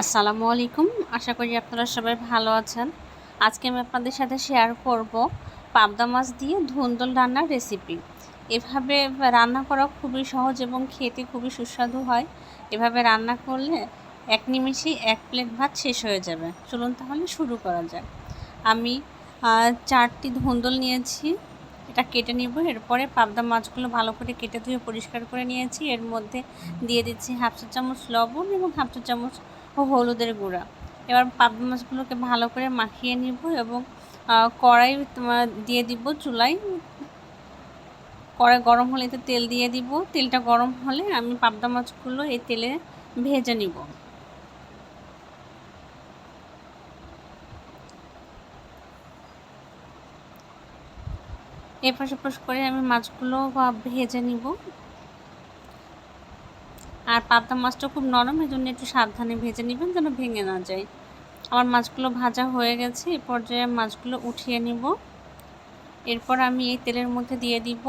আসসালামু আলাইকুম। আশা করি আপনারা সবাই ভালো আছেন। আজকে আমি আপনাদের সাথে শেয়ার করব পাবদা মাছ দিয়ে ধুন্দল রান্নার রেসিপি এভাবে রান্না করা খুবই সহজ এবং খেতে খুবই সুস্বাদু হয়। এভাবে রান্না করলে এক নিমিষেই এক প্লেট ভাত শেষ হয়ে যাবে। চলুন তাহলে শুরু করা যাক। আমি চারটি ধুন্দল নিয়েছি। এটা কেটে নিব। এরপরে পাবদা মাছগুলো ভালো করে কেটে ধুয়ে পরিষ্কার করে নিয়েছি। এর মধ্যে দিয়ে দিচ্ছি হাফ চা চামচ লবণ এবং হাফ চা চামচ ও হলুদের গুঁড়া। এবার পাবদা মাছগুলোকে ভালো করে মাখিয়ে নিব এবং কড়াই তোমার দিয়ে দিব চুলায়। কড়াই গরম হলে এতে তেল দিয়ে দিব। তেলটা গরম হলে আমি পাবদা মাছগুলো এই তেলে ভেজে নিব। এপাশ ওপাশ করে আমি মাছগুলো ভেজে নিব। আর পাবদা মাছটা খুব নরম এই জন্য একটু সাবধানে ভেজে নেবেন যেন ভেঙে না যায়। আমার মাছগুলো ভাজা হয়ে গেছে এই পর্যায়ে মাছগুলো উঠিয়ে নিব। এরপর আমি এই তেলের মধ্যে দিয়ে দিব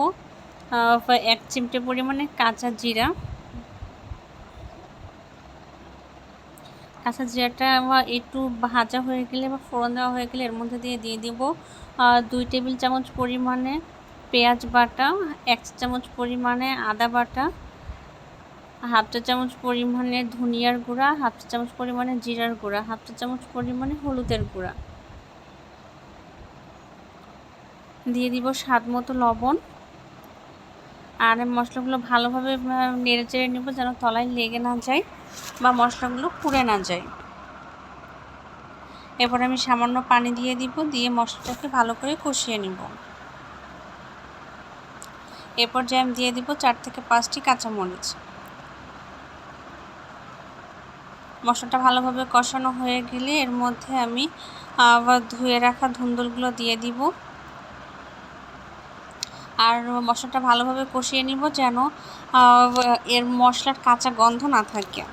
এক চিমটে পরিমাণে কাঁচা জিরা। কাঁচা জিরাটা একটু ভাজা হয়ে গেলে বা ফোড়ন দেওয়া হয়ে গেলে এর মধ্যে দিয়ে দিয়ে দিব দুই টেবিল চামচ পরিমাণে পেঁয়াজ বাটা, এক চামচ পরিমাণে আদা বাটা হাফ চা চামচ পরিমাণে ধনিয়ার গুঁড়া হাফ চা চামচ পরিমাণে জিরার গুঁড়া হাফ চা চামচ পরিমাণে হলুদের গুঁড়া। দিয়ে দিব স্বাদ মতো লবণ। আর মশলাগুলো ভালোভাবে নেড়ে চেড়ে নেব যেন তলায় লেগে না যায় বা মশলাগুলো পুড়ে না যায়। এরপর আমি সামান্য পানি দিয়ে দিব, দিয়ে মশলাটাকে ভালো করে কষিয়ে নিব। এরপর যে আমি দিয়ে দিব চার থেকে পাঁচটি কাঁচামরিচ। মশলাটা ভালোভাবে কষানো হয়ে গেলে এর মধ্যে আমি আবার ধুয়ে রাখা ধুন্দুলগুলো দিয়ে দিব। আর মশলাটা ভালোভাবে কষিয়ে নিব যেন এর মশলার কাঁচা গন্ধ না থাকে।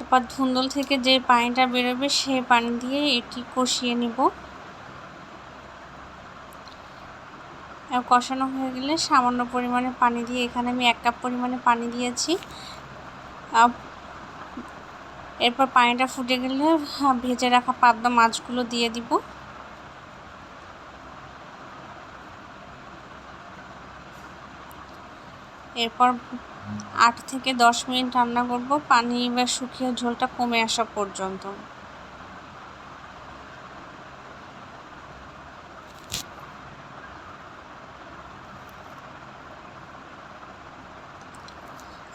এরপর ধুন্দুল থেকে যে পানিটা বেরোবে সে পানি দিয়ে এটি কষিয়ে নিব। কষানো হয়ে গেলে সামান্য পরিমাণে পানি দিয়ে, এখানে আমি এক কাপ পরিমাণে পানি দিয়েছি। এরপর পানিটা ফুটে গেলে ভেজে রাখা পাবদা মাছগুলো দিয়ে দিব। এরপর আট থেকে দশ মিনিট রান্না করব, পানি বা শুকিয়ে ঝোলটা কমে আসা পর্যন্ত।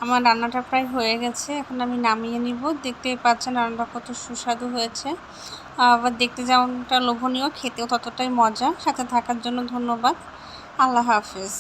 আমার রান্নাটা প্রায় হয়ে গেছে, এখন আমি নামিয়ে নিব। দেখতেই পাচ্ছেন রান্নাটা কত সুস্বাদু হয়েছে। আবার দেখতে যেমনটা লোভনীয়, খেতেও ততটাই মজা। সাথে থাকার জন্য ধন্যবাদ। আল্লাহ হাফেজ।